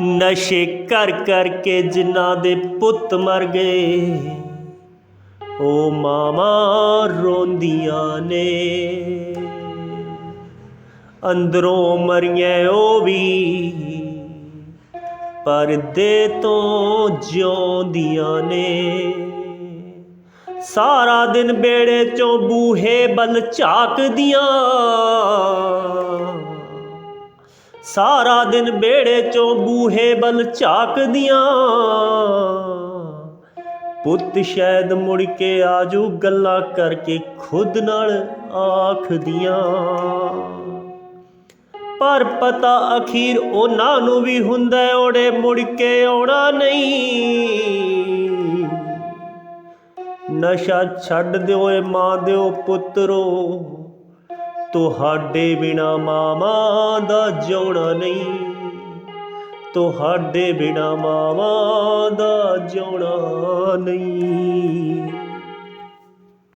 ਨਸ਼ੇ ਕਰ ਕਰਕੇ ਜਿਨ੍ਹਾਂ ਦੇ ਪੁੱਤ ਮਰ ਗਏ। ਉਹ ਮਾਮਾ ਰੋਂਦੀਆਂ ਨੇ। ਅੰਦਰੋਂ ਮਰੀਆਂ ਉਹ ਵੀ ਪਰਦੇ ਤੋਂ ਜਿਉਂਦੀਆਂ ਨੇ। ਸਾਰਾ ਦਿਨ ਬੇੜੇ ਚੋਂ ਬੂਹੇ ਬਲ ਝਾਕਦੀਆਂ। ਸਾਰਾ ਦਿਨ ਬੇੜੇ ਚੋਂ ਬੂਹੇ ਬਲ ਝਾਕਦੀਆਂ। ਪੁੱਤ ਸ਼ਾਇਦ ਮੁੜ ਕੇ ਆਜੂ ਗੱਲਾਂ ਕਰਕੇ ਖੁਦ ਨਾਲ ਆਖਦੀਆਂ। ਪਰ ਪਤਾ ਅਖੀਰ ਉਹਨਾਂ ਨੂੰ ਵੀ ਹੁੰਦਾ ਓੜੇ ਮੁੜ ਕੇ ਆਉਣਾ ਨਹੀਂ। ਨਸ਼ਾ ਛੱਡ ਦਿਓ ਏ ਮਾਂ ਦਿਓ ਪੁੱਤਰੋ ਤੁਹਾਡੇ ਬਿਨਾ ਮਾਮਾ ਦਾ ਜਿਉਣਾ ਨਹੀਂ। ਤੁਹਾਡੇ ਬਿਨਾ ਮਾਮਾ ਦਾ ਜਿਉਣਾ ਨਹੀਂ।